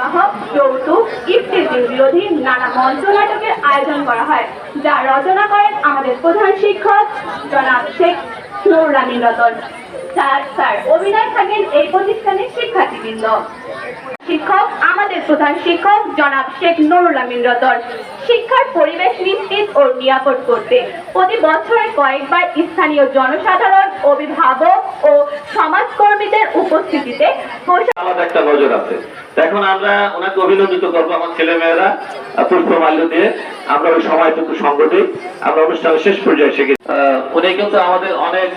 বিবাহ যৌতুক ইফতিজি বিরোধী নানা মঞ্চ নাটকের আয়োজন করা হয়, যা রচনা করেন আমাদের প্রধান শিক্ষক জনাব শেখ নুরুল রতন। স্যার স্যার অভিনয় থাকেন এই প্রতিষ্ঠানের শিক্ষার্থীবৃন্দ। শিক্ষক আমাদের প্রধান শিক্ষক জনাব শেখ নুরুল আমিন রতন। শিক্ষার পরিবেশ নিশ্চিত ও নিরাপদ করতে প্রতি বছরে কয়েকবার স্থানীয় জনসাধারণ অভিভাবক ও সমাজকর্মীদের উপস্থিতিতে আলাদা একটা নজর আছে। এখন আমরা ওনাকে অভিনন্দিত করব আমার ছেলে মেয়েরা পুষ্পমাল্য দিয়ে। আমরা ওই সময়টুকু সঙ্গ আমরা অনুষ্ঠানের শেষ পর্যায়ে এসে উনি কিন্তু আমাদের অনেক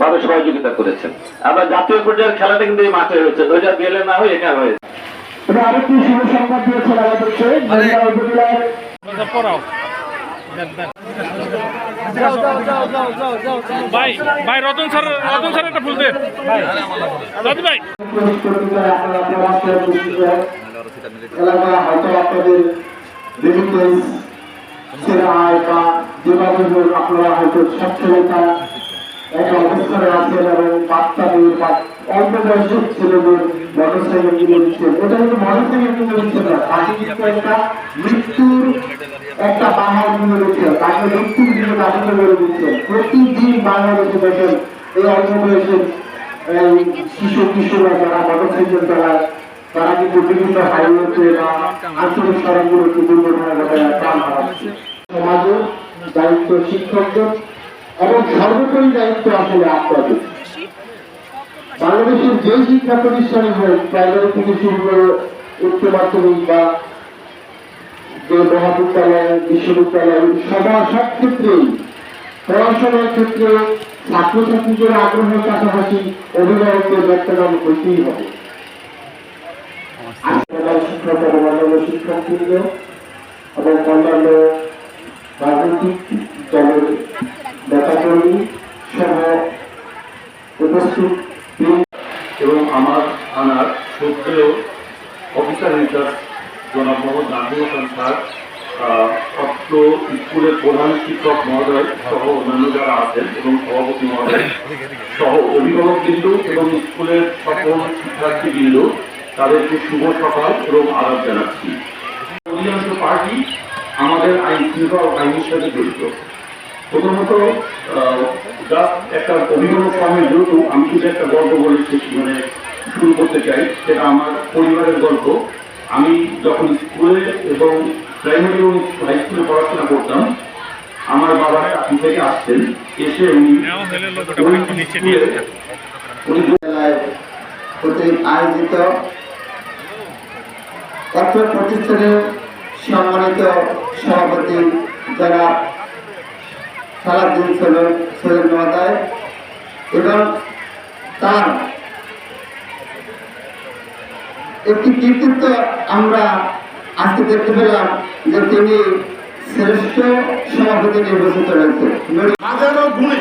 ভাবে সহযোগিতা করেছেন। আমরা জাতীয় পর্যায়ের খেলাটা কিন্তু এই মাঠে হয়েছে। দু হাজার বিএলএ না হয়ে এখানে হয়েছে। আরেকটি শুভ সংবাদ দিয়েছেন আমাদেরকে ভাই ভাই রতন স্যার রতন স্যার একটা ফুল দে। দাদি ভাই। আপনারা হয়তো আপনাদের একটা অবস্থানে আছেন এবং বাচ্চা মেয়ে অল্প বয়সের ছেলেদের মোটরসাইকেল কিনে দিচ্ছেন কিন্তু একটা মৃত্যুর একটা বাহার কিনে দিচ্ছে তাকে মৃত্যুর দিকে দাবিত করে দিচ্ছে। প্রতিদিন বাংলাদেশে দেখেন এই অল্প বয়সের শিশু কিশোররা যারা মোটরসাইকেল চালায়, তারা কিন্তু বিভিন্ন হাইওয়েতে বা আঞ্চলিক সড়কগুলোতে দুর্ঘটনা ঘটায়, প্রাণ সমাজে দায়িত্ব শিক্ষকদের। এবং সর্বোপরি দায়িত্ব আসলে আপনাদের। বাংলাদেশের যে শিক্ষা প্রতিষ্ঠানে হোক প্রাইমারি থেকে শুরু করে উচ্চ মাধ্যমিক বা যে মহাবিদ্যালয় বিশ্ববিদ্যালয় সবার সব ক্ষেত্রেই পড়াশোনার ক্ষেত্রে ছাত্রছাত্রীদের আগ্রহের পাশাপাশি অভিভাবকদের ব্যক্তিগত হইতেই হবে। শিক্ষক এবং অন্যান্য শিক্ষকবৃন্দ এবং অন্যান্য রাজনৈতিক দলের নেতাকর্মী সহ উপস্থিত এবং আমার থানার সক্রিয় অফিসার ইনচার্জ জনাব মোহাম্মদ নাজমুল হাসান স্যার অত্র স্কুলের প্রধান শিক্ষক মহোদয় সহ অন্যান্য যারা আছেন এবং সভাপতি মহোদয় সহ অভিভাবক বিন্দু এবং স্কুলের সকল শিক্ষার্থী বিন্দু তাদেরকে শুভ সকাল এবং আদাব জানাচ্ছি। অধিকাংশ পার্টি আমাদের আইন শৃঙ্খলা বাহিনীর সাথে জড়িত। প্রথমত জাস্ট একটা অভিভাবক ফর্মের যেহেতু আমি কিন্তু একটা গল্প বলে শেষ- মানে শুরু করতে চাই সেটা আমার পরিবারের গল্প। আমি যখন স্কুলে এবং প্রাইমারি এবং হাই স্কুলে পড়াশোনা করতাম আমার বাবা চাকরি থেকে আসতেন এসে উনি আয়োজিত অত্র প্রতিষ্ঠানের সম্মানিত সভাপতি যারা সালাদ্দিন সৈয়দ মহোদয় এবং তার একটি কৃতিত্ব আমরা আজকে দেখতে পেলাম যে তিনি শ্রেষ্ঠ সভাপতি নির্বাচিত হয়েছে হাজারো গুণে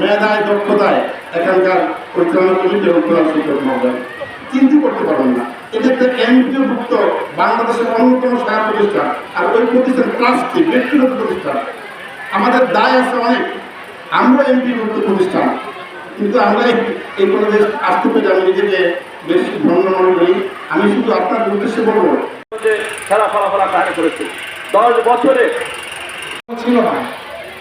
মেধায়, দক্ষতায় এখানকার পরিচালনা কমিটি প্রধান শিক্ষক মহোদয়। চিন্তা করতে পারবেন না। এটা একটা এমপিওভুক্ত বাংলাদেশের অন্যতম সারা প্রতিষ্ঠান আর ওই প্রতিষ্ঠান ট্রাস্টি, ব্যক্তিগত প্রতিষ্ঠান আমাদের দায় আছে অনেক। আমরা এমপিভুক্ত প্রতিষ্ঠান, কিন্তু আমরা এই- পরিবেশ আসতে পেরে আমি নিজেকে বেশ ধন্য মনে করি। আমি শুধু আপনার উদ্দেশ্যে বলব খেলা ফলাফল আমরা করেছে। দশ বছরে ছিল না।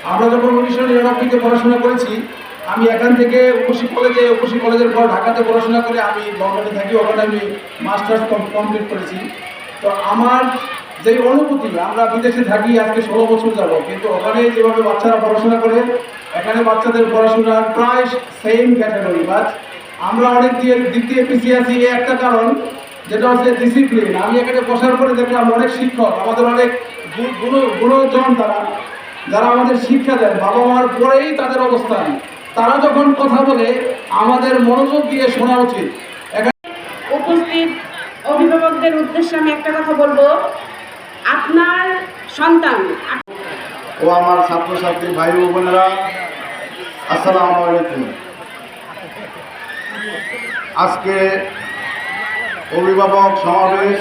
আমরা যখন উনিশশো নিরানব্বইতে পড়াশোনা করেছি, আমি এখান থেকে উপসী কলেজে উপসী কলেজের পর ঢাকাতে পড়াশোনা করে আমি লন্ডনে থাকি, ওখানে আমি মাস্টার্স কমপ্লিট করেছি। তো আমার যে অনুভূতি, আমরা বিদেশে থাকি, আজকে ষোলো বছর যাব কিন্তু ওখানে যেভাবে বাচ্চারা পড়াশোনা করে, এখানে বাচ্চাদের পড়াশোনার প্রায় সেম ক্যাটাগরি বাট আমরা অনেক দিয়ে দিক দিয়ে পিছিয়ে আছি, এই একটা কারণ, যেটা হচ্ছে ডিসিপ্লিন আমি এখানে বসার পরে দেখলাম অনেক শিক্ষক, আমাদের অনেক গুণ, গুণজন তারা, যারা আমাদের শিক্ষা দেন বাবা মার পরেই তাদের অবস্থান। তারা যখন কথা বলে, আমাদের মনোযোগ দিয়ে শোনা উচিত। এখানে উপস্থিত অভিভাবকদের উদ্দেশ্যে আমি একটা কথা বলব। আপনার সন্তান। ও আমার ছাত্রছাত্রী ভাই ও বোনেরা, আসসালামু আলাইকুম। আজকে অভিভাবক সমাবেশ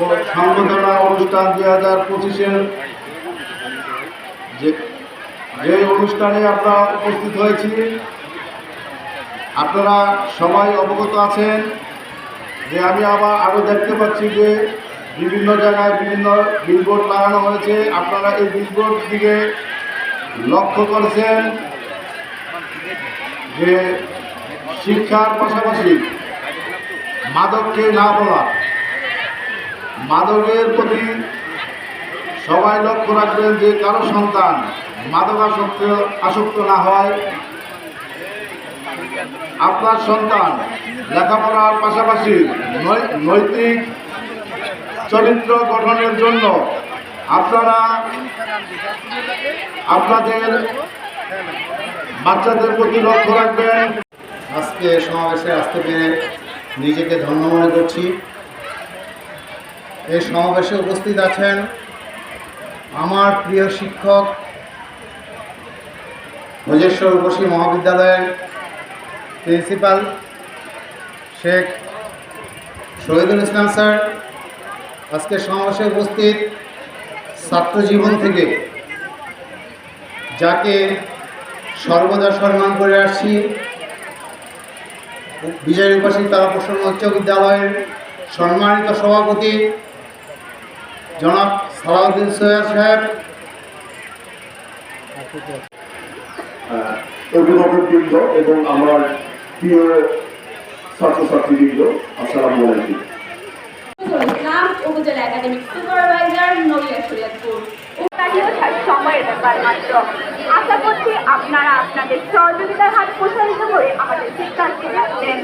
ও সংবর্ধনা অনুষ্ঠান দুই হাজার পঁচিশের যে অনুষ্ঠানে আমরা উপস্থিত হয়েছি, আপনারা সবাই অবগত আছেন যে আমি আবার আরও দেখতে পাচ্ছি যে বিভিন্ন জায়গায় বিভিন্ন বিলবোর্ড লাগানো হয়েছে। আপনারা এই বিলবোর্ড দিকে লক্ষ্য করেছেন যে শিক্ষার পাশাপাশি মাদককে না বলা, মাদকের প্রতি সবাই লক্ষ্য রাখবেন যে কারও সন্তান মাদক আসক্ত না হয়। আপনার সন্তান লেখাপড়ার পাশাপাশি নৈতিক চরিত্র গঠনের জন্য আপনারা আপনাদের বাচ্চাদের প্রতি লক্ষ্য রাখবেন। আজকে সমাবেশে আসতে পেরে নিজেকে ধন্য মনে করছি। এই সমাবেশে উপস্থিত আছেন আমার প্রিয় শিক্ষক মজেশ্বর উপসী মহাবিদ্যালয়ের প্রিন্সিপাল শেখ শহীদুল ইসলাম স্যার আজকে সমাবেশে উপস্থিত ছাত্র জীবন থেকে যাকে সর্বদা সম্মান করে আসছি বিজয় উপাসী তারাপ্রসন্ন উচ্চ বিদ্যালয়ের সম্মানিত সভাপতি জনাব সালাউদ্দিন সৈয়দ সাহেব। অভিভাবকবৃন্দ এবং আমার প্রিয় ছাত্রছাত্রীবৃন্দ, আসসালামু আলাইকুম। ইসলাম উপজেলা একাডেমিক সুপারভাইজার নড়িয়া শরীয়তপুর। সময়ের ব্যাপার মাত্র। আশা করছি আপনারা আপনাদের সহযোগিতার হাত প্রসারিত করে আমাদের শিক্ষার্থী রাখবেন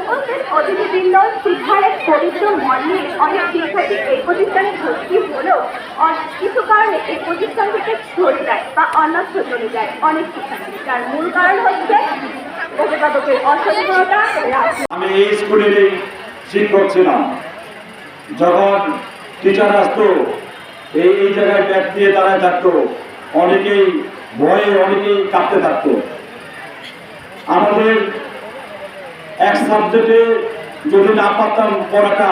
উপস্থিত অতিথিবৃন্দ শিক্ষার এক পবিত্র মন নিয়ে অনেক শিক্ষার্থী এই প্রতিষ্ঠানে ভর্তি হলেও অনেক কিছু কারণে এই প্রতিষ্ঠান থেকে সরে যায় বা অন্যত্র চলে যায় অনেক শিক্ষার্থী। যার মূল কারণ হচ্ছে অভিভাবকের অসচেতনতা। আমি এই স্কুলের শিক্ষক ছিলাম যখন টিচার আসতো, এই এই জায়গায় ব্যাগ দিয়ে দাঁড়ায় থাকতো। অনেকেই ভয়ে, অনেকেই কাঁপতে থাকতো। আমাদের এক সাবজেক্টে যদি না পারতাম পড়াটা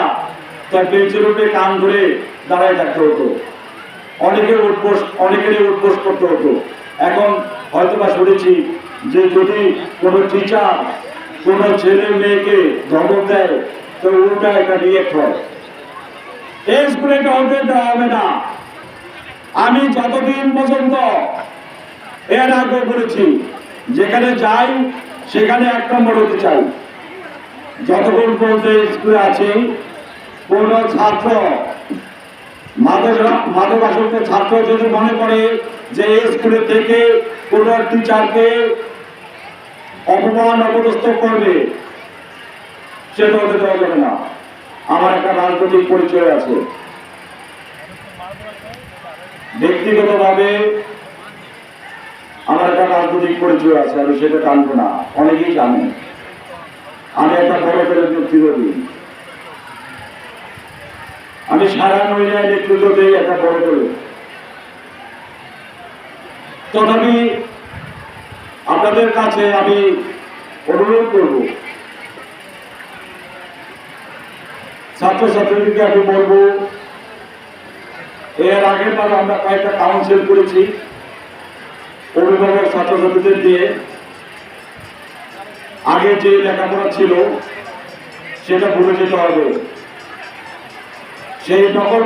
তার বেঞ্চের উপরে কান ধরে দাঁড়ায় থাকতে হতো। অনেকের উঠবোস অনেকেরই উঠবোস করতে হতো। এখন হয়তো বা শুনেছি যে যদি কোনো টিচার কোনো ছেলে মেয়েকে ধমক দেয় তো উল্টা একটা রিয়েক্ট এই স্কুলে এটা হতে দেওয়া হবে না। আমি যতদিন পর্যন্ত এর আগে বলেছি যেখানে যাই, সেখানে এক নম্বর হতে চাই। যতক্ষণ পর্যন্ত স্কুলে আছে, কোন ছাত্র মাদক মাদক ছাত্র যদি মনে করে যে এই স্কুলে থেকে কোন টিচারকে অপমান, অপদস্থ করবে সেটা হতে দেওয়া যাবে না। আমার একটা রাজনৈতিক পরিচয় আছে। ব্যক্তিগতভাবে আমার একটা রাজনৈতিক পরিচয় আছে, আমি সেটা টানবো না। অনেকেই জানে। আমি একটা বড় করে নেতৃত্ব আমি সারা মহিলায় নেতৃত্ব একটা বড় করে তথাপি আপনাদের কাছে আমি অনুরোধ করব ছাত্রছাত্রীদেরকে আমি বলব, এর আগের বার আমরা কয়েকটা কাউন্সিল করেছি, অভিভাবক ছাত্রছাত্রীদের দিয়ে। আগে যে লেখাপড়া ছিল, সেটা ভুলে যেতে হবে। সেই নকল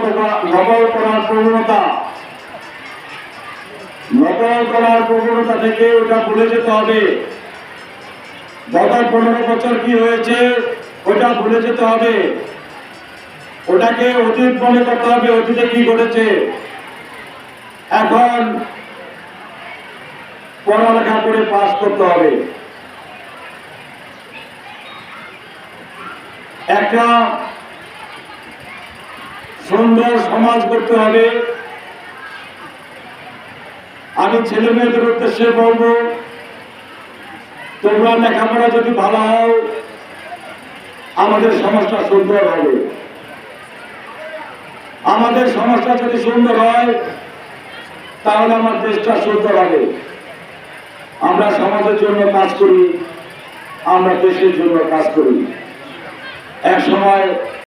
নকল করার প্রবণতা, নকল করার প্রবণতা থেকে ওটা ভুলে যেতে হবে। গত পনেরো বছর কি হয়েছে, ওটা ভুলে যেতে হবে। ওটাকে অতীত মনে করতে হবে, অতীতে কি ঘটেছে? এখন পড়ালেখা করে পাশ করতে হবে। একটা সুন্দর সমাজ করতে হবে। আমি ছেলে মেয়েদের উদ্দেশ্যে বলব, তোমরা লেখাপড়া যদি ভালো হও, আমাদের সমাজটা সুন্দর হবে। আমাদের সমাজটা যদি সুন্দর হয়, তাহলে আমার দেশটা সুন্দর হবে আমরা সমাজের জন্য কাজ করি, আমরা দেশের জন্য কাজ করি। এক সময়